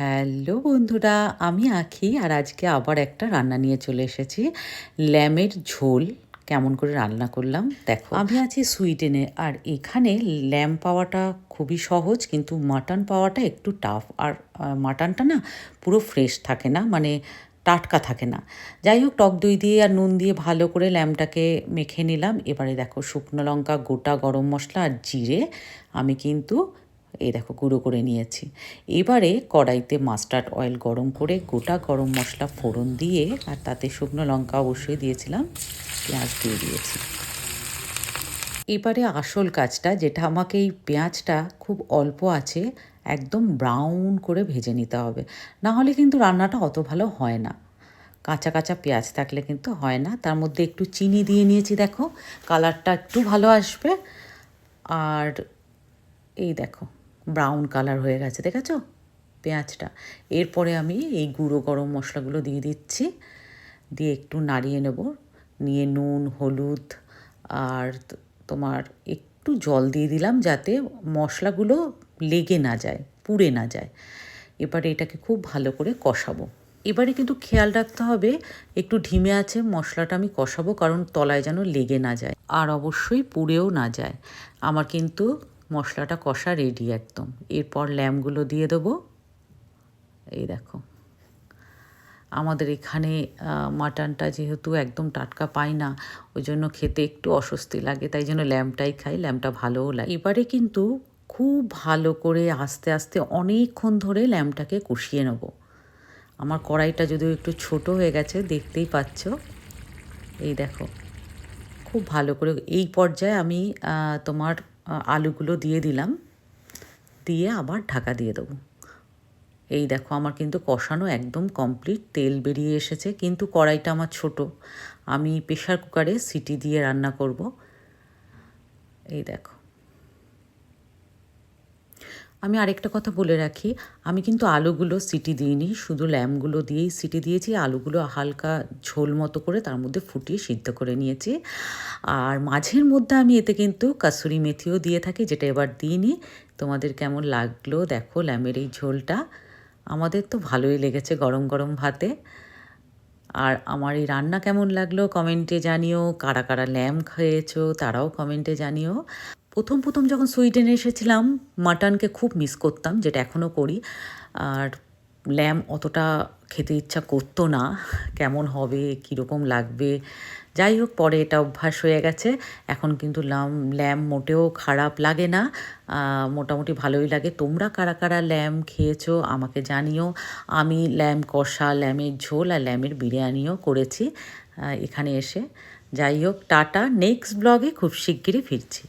Hello বন্ধুরা, আমি আখি আর আজকে আবার একটা রান্না নিয়ে চলে এসেছি। ল্যামের ঝোল, কেমন করে রান্না করলাম দেখো। আমি আছি সুইডেনে আর এখানে ল্যাম পাওয়াটা খুবই সহজ, কিন্তু মাটন পাওয়াটা একটু টাফ। আর মাটনটা না পুরো ফ্রেশ থাকে না মানে টাটকা থাকে না। যাই হোক, টক দই দিয়ে আর নুন দিয়ে ভালো করে ল্যামটাকে মেখে নিলাম। এবারে দেখো শুকনো লঙ্কা, গোটা গরম মশলা আর জিরে। আমি কিন্তু এই দেখো, গুঁড়ো করে নিয়েছি। এবারে কড়াইতে মাস্টার্ড অয়েল গরম করে গোটা গরম মশলা ফোড়ন দিয়ে আর তাতে শুকনো লঙ্কা অবশ্যই দিয়েছিলাম, পেঁয়াজ দিয়ে দিয়েছি। এবারে আসল কাজটা, যেটা আমাকে এই পেঁয়াজটা খুব অল্প আছে, একদম ব্রাউন করে ভেজে নিতে হবে। না হলে কিন্তু রান্নাটা অত ভালো হয় না। কাঁচা কাঁচা পেঁয়াজ থাকলে কিন্তু হয় না। তার মধ্যে একটু চিনি দিয়ে নিয়েছি, দেখো। কালারটা একটু ভালো আসবে। আর এই দেখো ব্রাউন কালার হয়ে গেছে, দেখেছ? পেঁয়াজটা। এরপরে আমি এই গুঁড়ো গরম মশলাগুলো দিয়ে দিচ্ছি। দিয়ে একটু নাড়িয়ে নেব। নিয়ে নুন, হলুদ আর তোমার একটু জল দিয়ে দিলাম যাতে মশলাগুলো লেগে না যায়, পুড়ে না যায়। এবারে এটাকে খুব ভালো করে কষাবো। এবারে কিন্তু খেয়াল রাখতে হবে, একটু ঢিমে আছে মশলাটা আমি কষাবো কারণ তলায় যেন লেগে না যায় আর অবশ্যই পুড়েও না যায়। আমার কিন্তু মশলাটা কষা রেডি একদম। এরপর ল্যামগুলো দিয়ে দেবো। এই দেখো। আমাদের এখানে মাটনটা যেহেতু একদম টাটকা পাই না, ওই জন্য খেতে একটু অস্বস্তি লাগে, তাই জন্য ল্যাম্পটাই খাই ল্যাম্পটা ভালোও লাগে। এবারে কিন্তু খুব ভালো করে আস্তে আস্তে অনেকক্ষণ ধরে ল্যাম্পটাকে কষিয়ে নেব। আমার কড়াইটা যদিও একটু ছোট হয়ে গেছে, দেখতেই পাচ্ছ। এই দেখো, খুব ভালো করে এই পর্যায়ে আমি তোমার আলুগুলো দিয়ে দিলাম। দিয়ে আবার ঢাকা দিয়ে দেবো। এই দেখো আমার কিন্তু কষানো একদম কমপ্লিট তেল বেরিয়ে এসেছে, কিন্তু কড়াইটা আমার ছোট। আমি প্রেশার কুকারে সিটি দিয়ে রান্না করব। এই দেখো। আমি আরেকটা কথা বলে রাখি, আমি কিন্তু আলুগুলো সিটি দিইনি, শুধু ল্যামগুলো দিয়েই সিটি দিয়েছি, আলুগুলো হালকা ঝোল মতো করে তার মধ্যে ফুটিয়ে সিদ্ধ করে নিয়েছি। আর মাঝের মধ্যে আমি এতে কিন্তু কাসুরি মেথিও দিয়ে থাকি, যেটা এবার দিইনি। তোমাদের কেমন লাগল দেখো ল্যামের এই ঝোলটা। আমাদের তো ভালোই লেগেছে গরম গরম ভাতে। আর আমার এই রান্না কেমন লাগল কমেন্টে জানিও, কারা কারা ল্যাম খেয়েছো তারাও কমেন্টে জানিও। প্রথম প্রথম যখন সুইডেনে এসেছিলাম, মাটনকে খুব মিস করতাম, যেটা এখনও করি। আর ল্যাম অতটা খেতে ইচ্ছা করতো না, কেমন হবে, কীরকম লাগবে। যাই হোক, পরে এটা অভ্যাস হয়ে গেছে। এখন কিন্তু লাম ল্যাম মোটেও খারাপ লাগে না। মোটামুটি ভালোই লাগে। তোমরা কারা কারা ল্যাম খেয়েছো, আমাকে জানিও। আমি ল্যাম কষা ল্যামের ঝোল আর ল্যামের বিরিয়ানিও করেছি এখানে এসে। যাই হোক, টাটা। নেক্সট ব্লগে খুব শিগগিরই ফিরছি।